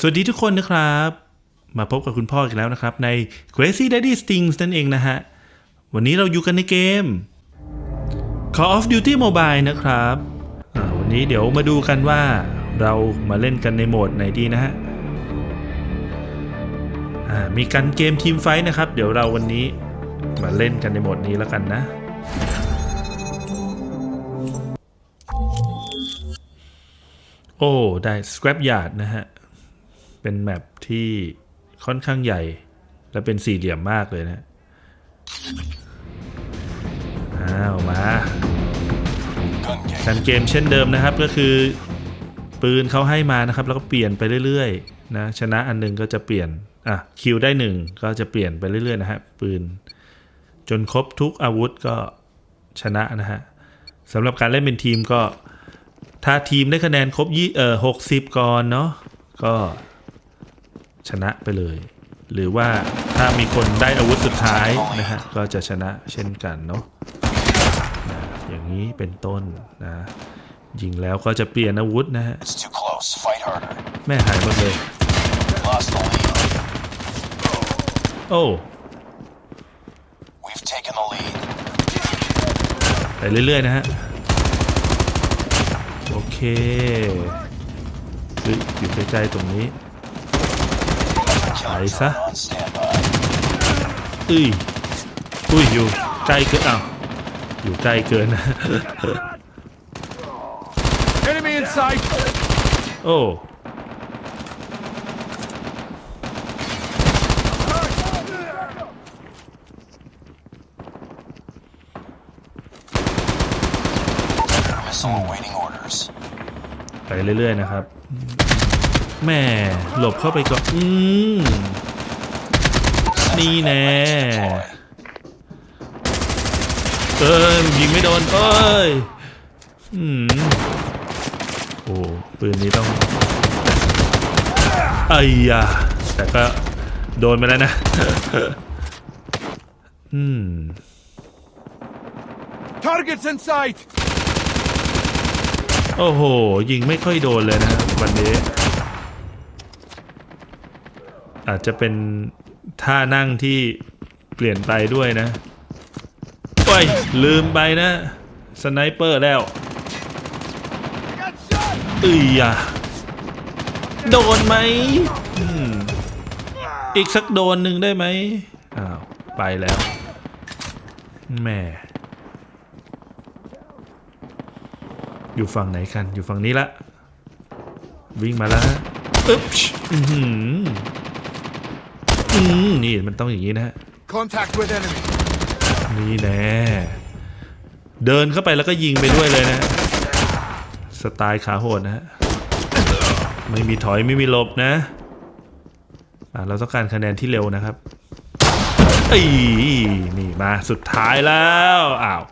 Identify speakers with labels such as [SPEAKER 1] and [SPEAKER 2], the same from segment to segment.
[SPEAKER 1] สวัสดีทุกคนนะครับ มาพบกับคุณพ่ออีกแล้วนะครับ ใน Crazy Daddy Stings นั่นเองนะฮะ วันนี้เราอยู่กันในเกม Call of Duty Mobile นะครับวันนี้เดี๋ยวมาดูกันว่าเรามาเล่นกันในโหมดไหนดีนะฮะมีกันเกมทีมไฟท์นะครับ เดี๋ยวเราวันนี้มาเล่นกันในโหมดนี้แล้วกันนะโอ้ ได้ Scrap Yard นะฮะ เป็นแมปที่ค่อนข้างใหญ่ และเป็นสี่เหลี่ยมมากเลยนะ อ้าว มาการเกมเช่นเดิมนะครับก็คือ ปืนเขาให้มานะครับ แล้วก็เปลี่ยนไปเรื่อยๆนะชนะอันหนึงก็จะเปลี่ยน อะ คิวได้หนึ่งก็จะเปลี่ยนไปเรื่อยๆนะฮะปืน จนครบทุกอาวุธก็ชนะนะฮะสำหรับการเล่นเป็นทีมก็ ถ้าทีมได้คะแนนครบยี่เอ่อหกสิบก่อนเนาะก็ ชนะไปเลย หรือว่าถ้ามีคนได้อาวุธสุดท้ายนะฮะก็จะชนะเช่นกันเนาะนะอย่างนี้เป็นต้นนะยิงแล้วก็จะเปลี่ยนอาวุธนะฮะ
[SPEAKER 2] It's too close. Fight harder.
[SPEAKER 1] แม่หายหมดเลย
[SPEAKER 2] Lost the lead.
[SPEAKER 1] โอ้
[SPEAKER 2] We've taken the lead.
[SPEAKER 1] ไปเรื่อยๆนะฮะโอเคเฮ้ยอยู่ใกล้ๆตรงนี้
[SPEAKER 2] Killer
[SPEAKER 1] Ahí está.
[SPEAKER 2] drone on standby.
[SPEAKER 1] อุ้ยอุ้ยอยู่ใกล้เกินอ้าวอยู่ใกล้เกินนะ
[SPEAKER 3] Enemy in sight!
[SPEAKER 1] โอ้
[SPEAKER 2] Missile awaiting orders.
[SPEAKER 1] ไปเรื่อยๆนะครับ แม่หลบเข้าไปก่อน อืมนี่แน่เอ้ยยิงไม่โดนเอ้ยอืมโอ้ปืนนี้ต้องไอ้ยาแต่ก็โดนไปแล้วนะ อืม
[SPEAKER 3] Targets in sight!
[SPEAKER 1] โอ้โห ยิงไม่ค่อยโดนเลยนะวันนี้ อาจจะเป็นท่านั่งที่เปลี่ยนไปด้วยนะโอ้ยลืมไปนะ สไนเปอร์แล้ว
[SPEAKER 3] Got shot!
[SPEAKER 1] อืออะโดนไหมอีกสักโดนหนึ่งได้ไหมอ้าว ไปแล้วแม่อยู่ฝั่งไหนกัน อยู่ฝั่งนี้ละ วิ่งมาแล้วฮะอึ๊บ อือหืออืมนี่มันต้องอย่างนี้นะฮะ
[SPEAKER 3] Contact with enemy.
[SPEAKER 1] นี่แน่เดินเข้าไปแล้วก็ยิงไปด้วยเลยนะสไตล์ขาโหดนะฮะไม่มีถอยไม่มีหลบนะอะเราต้องการคะแนนที่เร็วนะครับเอ้ยนี่มาสุดท้ายแล้วอ้าว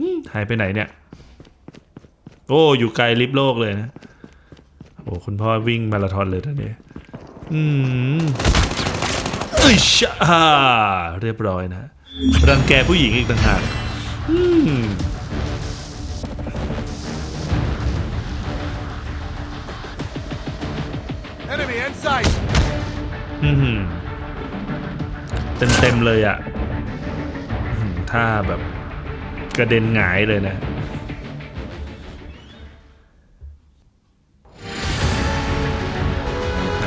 [SPEAKER 1] อืมหายไปไหนเนี่ย โอ้อยู่ไกลลิฟโลกเลยนะ โอ้คุณพ่อวิ่งมาราธอนเลยท่านนี้ อืมเอ้ยชะอ่าเรียบร้อยนะ รังแกผู้หญิงอีกต่างหากอืม
[SPEAKER 3] Enemy in sight!
[SPEAKER 1] อืมเต็มเต็มๆเลยอะ่ะอืมถ้าแบบกระเด็นหงายเลยนะ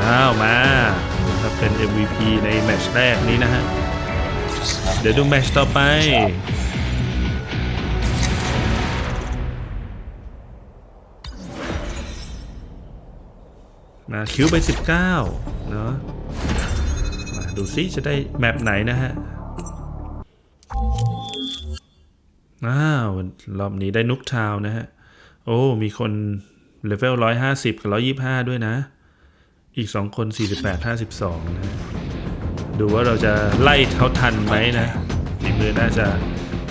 [SPEAKER 1] อ้าวมาถ้าเป็น MVP ในแมตช์แรกนี้นะฮะ เดี๋ยวดูแมตช์ต่อไป มาคิวไป 19 เนาะมาดูซิจะได้แมปไหนนะฮะอ้าวรอบนี้ได้นุกทาวนะฮะ โอ้ มีคนเลเวล150 กับ 125 ด้วยนะ อีก 2 คน 48 52 นะ ดูว่าเราจะไล่เขาทันไหมนะฝีมือน่าจะ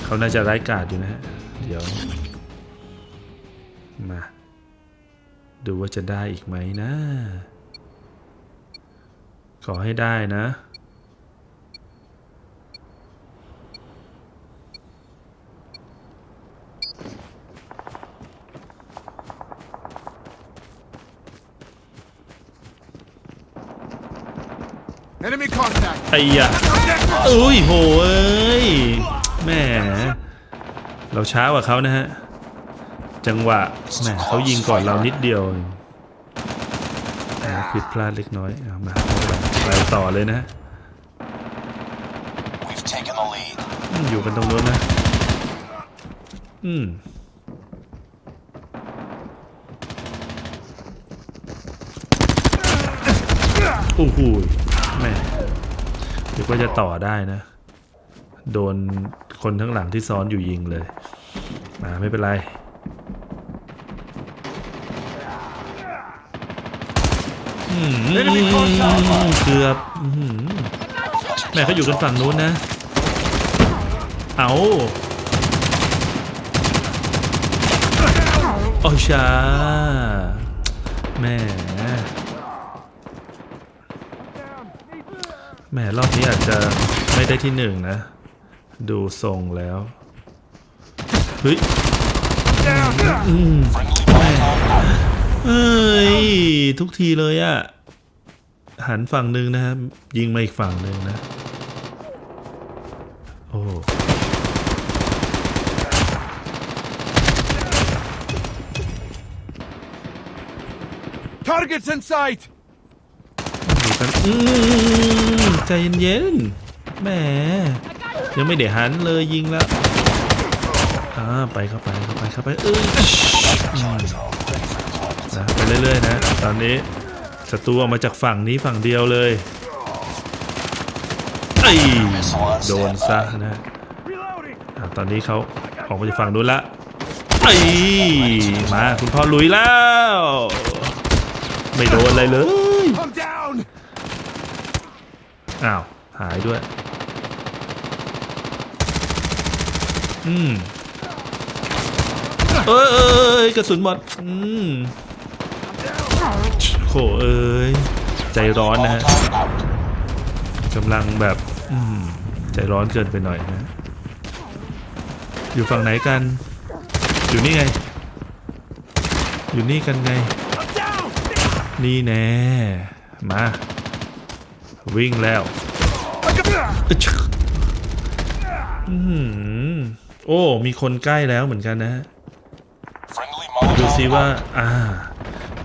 [SPEAKER 1] เขาน่าจะไร้ายกาดอยู่นะฮะเดี๋ยวมาดูว่าจะได้อีกไหมนะ ขอให้ได้นะ
[SPEAKER 3] Enemy contact.
[SPEAKER 1] ไอ้ยะอุ้ยโหเอ้ยแหมเราช้ากว่าเขานะฮะ จังหวะแหมเขายิงก่อนเรานิดเดียวอ่าผิดพลาดเล็กน้อยเอามาไปต่อเลยนะฮะ
[SPEAKER 2] We've taken the lead.
[SPEAKER 1] อืมอยู่กันตรงนู้นนะ อืม โอ้โห แม่นึกว่าจะต่อได้นะ โดนคนทั้งหลังที่ซ้อนอยู่ยิงเลยมาไม่เป็นไรเกือบแม่เขาอยู่กันฝั่งนู้นนะ เอาโอ้ชาแม่ แหม่รอบนี้อาจจะไม่ได้ที่หนึ่งนะ ดูทรงแล้ว เฮ้ยอืมเอ้ย ทุกทีเลยอะหันฝั่งหนึ่งนะครับ ยิงมาอีกฝั่งหนึ่งนะ โอ้
[SPEAKER 3] Targets in sight.
[SPEAKER 1] ดูกันอืม ใจเย็นๆแหมยังไม่ได้หันเลยยิงแล้วอ่าไปเข้าไปเข้าไปเข้าไปเอ้ยอืมนะไปเรื่อยๆนะ ตอนนี้ศัตรูออกมาจากฝั่งนี้ฝั่งเดียวเลยไอ้โดนซะนะตอนนี้เขาออกมาจากฝั่งนู้นละไอ้มาคุณพ่อลุยแล้ว ไม่โดนอะไรเลย อ้าว หายด้วย อืมเอ้ยเอ้ยกระสุนหมด อืมโหเอ้ย ใจร้อนนะฮะกำลังแบบ อืม ใจร้อนเกินไปหน่อยนะ อยู่ฝั่งไหนกัน อยู่นี่ไง อยู่นี่กันไง นี่แน่ มา วิ่งแล้วอือโอ้ มีคนใกล้แล้วเหมือนกันนะ ดูซิว่า อ่า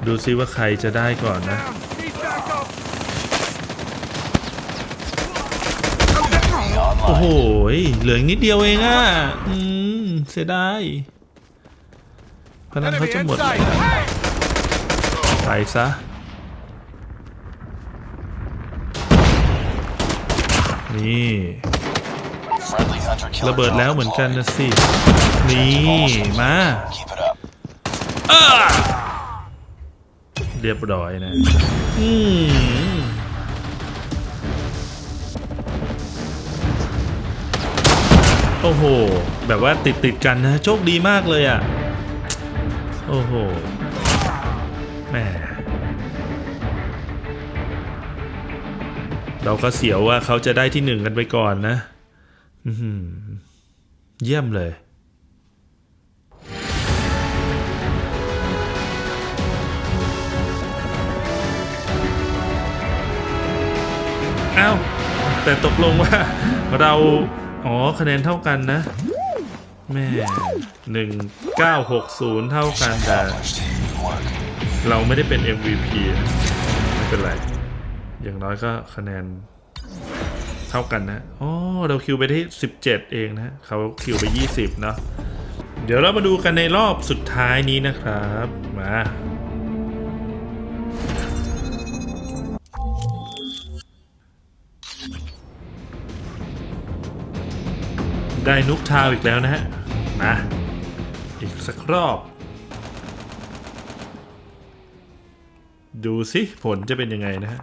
[SPEAKER 1] ดูซิว่าใครจะได้ก่อนนะ โอ้โห เหลือนิดเดียวเองอะ อืม เสียดายพลังเขาจะหมดไปซะ นี่
[SPEAKER 2] Friendly hunter killer
[SPEAKER 1] ระเบิด
[SPEAKER 2] drone
[SPEAKER 1] แล้วเหมือนกัน
[SPEAKER 2] deployed.
[SPEAKER 1] นะสิ นี่ มา
[SPEAKER 2] Keep it up.
[SPEAKER 1] เรียบร้อยนะ อืมโอ้โห แบบว่าติดติดๆกันนะ โชคดีมากเลยอะ โอ้โหแหม เราก็เสียวว่าเขาจะได้ที่หนึ่งกันไปก่อนนะเยี่ยมเลย อ้าว แต่ตกลงว่าเรา อ๋อ คะแนนเท่ากันนะ แม่หนึ่งเก้าหกศูนย์เท่ากันแต่เราไม่ได้เป็น MVP ไม่เป็นไร อย่างน้อยก็คะแนนเท่ากันนะอ๋อเราคิวไปที่ 17 เองนะเขาคิวไป 20 เนาะเดี๋ยวเรามาดูกันในรอบสุดท้ายนี้นะครับ มาได้นุกทาวอีกแล้วนะฮะ มา อีกสักรอบ ดูสิผลจะเป็นยังไงนะฮะ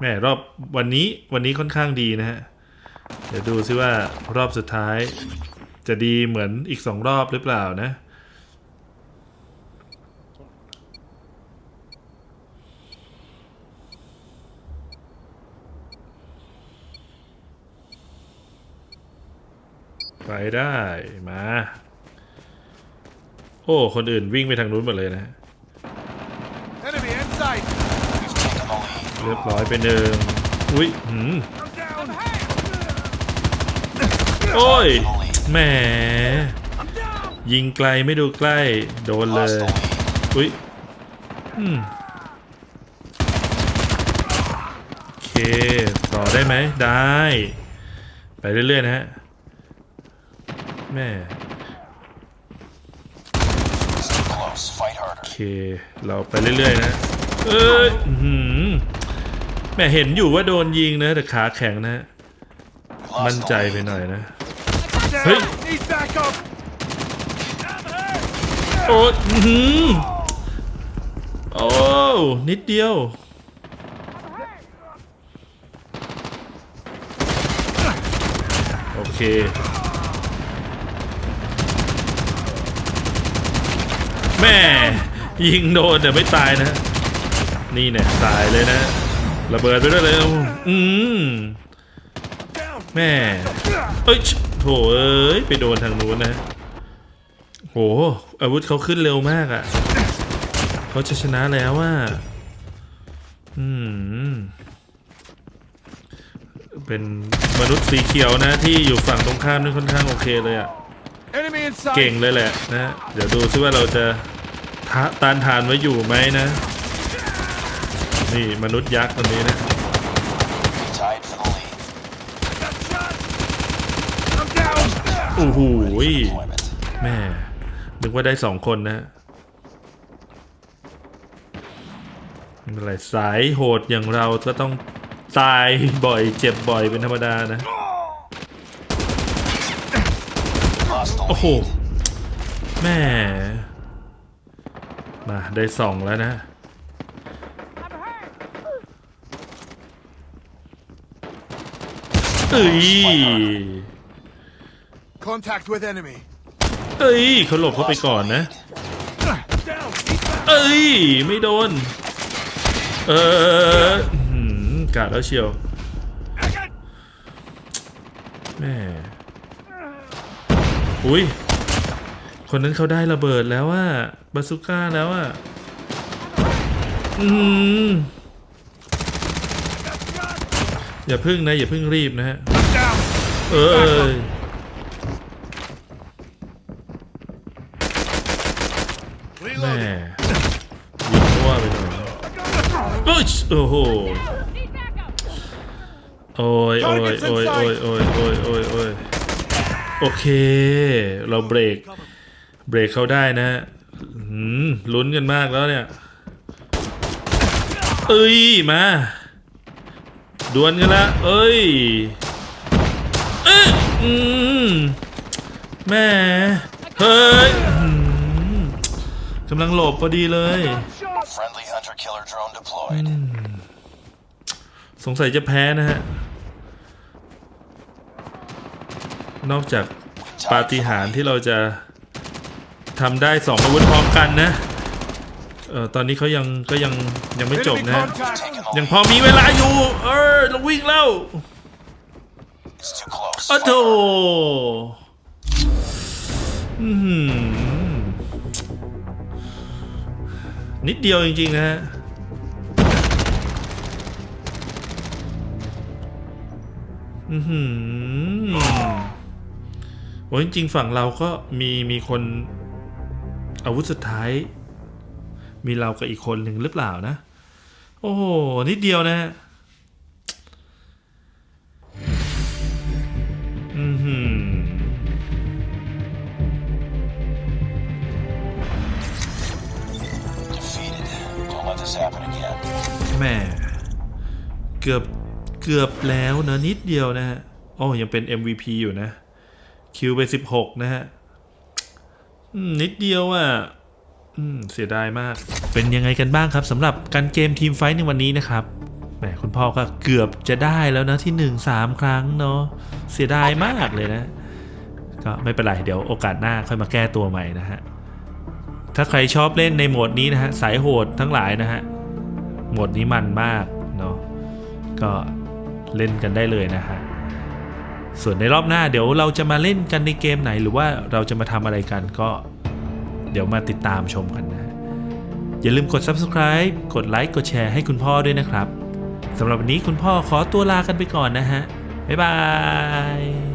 [SPEAKER 1] แม่รอบวันนี้วันนี้ค่อนข้างดีนะฮะ เดี๋ยวดูซิว่ารอบสุดท้าย จะดีเหมือนอีกสองรอบหรือเปล่านะ ไปได้มา โอ้ คนอื่นวิ่งไปทางนู้นหมดเลยนะฮะ
[SPEAKER 3] Enemy in sight.
[SPEAKER 2] We've taken the lead.
[SPEAKER 1] เรียบร้อยไปหนึ่งอุ้ยหืมโอ้ยแหมยิงไกลไม่ดูใกล้ โดนเลย อุ้ยอืมโอเค ต่อได้ไหม ได้ ไปเรื่อย ๆ นะฮะ แม่โอเค เราไปเรื่อย ๆ นะ เอ้ยหือ แม่เห็นอยู่ว่าโดนยิงนะแต่ขาแข็งนะ มั่นใจไปหน่อยนะ
[SPEAKER 3] Down.
[SPEAKER 1] Hey.
[SPEAKER 3] Need backup.
[SPEAKER 1] โอ้ยอื้อหือโอ้ นิดเดียว โอเคแม่ยิงโดนแต่ไม่ตายนะ นี่เนี่ยตายเลยนะ ระเบิดไปด้วยเลยอืม
[SPEAKER 3] Down.
[SPEAKER 1] แม่เอ้ยโถเอ้ยไปโดนทางนู้นนะโหอาวุธเขาขึ้นเร็วมากอะ่ะเขาจะชนะแล้วว่าอืมเป็นมนุษย์สีเขียวนะที่อยู่ฝั่งตรงข้ามนี่ค่อนข้างโอเคเลยอะ่ะ
[SPEAKER 3] Enemy inside.
[SPEAKER 1] เก่งเลยแหละนะ เดี๋ยวดูซิว่าเราจะทะต้านทานไว้อยู่ไหมนะ นี่มนุษย์ยักษ์คนนี้นะ โอ้โหแม่นึกว่าได้สองคนนะไม่ไรสายโหดอย่างเราก็ต้องตายบ่อยเจ็บบ่อยเป็นธรรมดานะ โอ้โห แม่ มาได้สองแล้วนะ เอ้ย
[SPEAKER 3] Contact with enemy.
[SPEAKER 1] เอ้ยเขาหลบเข้าไปก่อนนะ
[SPEAKER 3] Down. Need back.
[SPEAKER 1] เอ้ย ไม่โดน เออหืมกาดแล้วเชียว
[SPEAKER 3] I got
[SPEAKER 1] แม่อุ้ย คนนั้นเขาได้ระเบิดแล้วว่าบาซูก้าแล้วอะอืม อย่าพึ่งนะ อย่าพึ่งรีบนะฮะ
[SPEAKER 3] I'm down.
[SPEAKER 1] เออแม่
[SPEAKER 3] Reloading.
[SPEAKER 1] ยิงมั่วไปหน่อยเอ้ยโอ้โหโอ้ยโอ้ยโอ้ยโอ้ยโอ้ยโอ้ยโอ้ยโอ้ยโอเค เราเบรก เบรกเขาได้นะหืมลุ้นกันมากแล้วเนี่ยเอ้ยมา ดวลกันละเอ้ยเอ้ยอืมแหม่เฮ้ยอืมกำลังหลบพอดีเลย
[SPEAKER 2] Friendly hunter killer drone deployed.
[SPEAKER 1] สงสัยจะแพ้นะฮะ นอกจากปาฏิหาริย์ที่เราจะทำได้สองอาวุธพร้อมกันนะ เออตอนนี้เขายังก็ยังยังไม่จบ
[SPEAKER 3] Enemy
[SPEAKER 1] นะ
[SPEAKER 3] contact.
[SPEAKER 2] Taking the
[SPEAKER 1] ยังพอ
[SPEAKER 2] lead.
[SPEAKER 1] มีเวลาอยู่ เออเราวิ่งแล้ว
[SPEAKER 2] It's too close.
[SPEAKER 1] อ้
[SPEAKER 2] Fight
[SPEAKER 1] โถ
[SPEAKER 2] harder.
[SPEAKER 1] อื้อหือนิดเดียวจริงๆนะฮะอือหือโอ้ยจริงๆฝั่งเราก็มีมีคนอาวุธสุดท้าย มีเรากับอีกคนหนึ่งหรือเปล่านะ โอ้โหนิดเดียวนะฮะอือหือแม่เกือบเกือบแล้วนะนิดเดียวนะฮะโอ้ยังเป็น MVP อยู่นะ คิวไป 16 นะฮะ นิดเดียวอะ อืมเสียดายมาก เป็นยังไงกันบ้างครับสำหรับการเกมทีมไฟท์ในวันนี้นะครับแหมคุณพ่อก็เกือบจะได้แล้วนะที่1 3ครั้งเนาะเสียดายมากเลยนะ ก็ไม่เป็นไรเดี๋ยวโอกาสหน้าค่อยมาแก้ตัวใหม่นะฮะถ้าใครชอบเล่นในโหมดนี้นะฮะสายโหดทั้งหลายนะฮะโหมดนี้มันมากเนาะก็เล่นกันได้เลยนะฮะส่วนในรอบหน้าเดี๋ยวเราจะมาเล่นกันในเกมไหน หรือว่าเราจะมาทำอะไรกันก็ ดี๋ยวมาติดตามชมกันนะฮะอย่าลืมกด subscribe กดไลค์กดแชร์ให้คุณพ่อด้วยนะครับสำหรับวันนี้คุณพ่อขอตัวลากันไปก่อนนะฮะ บ๊ายบาย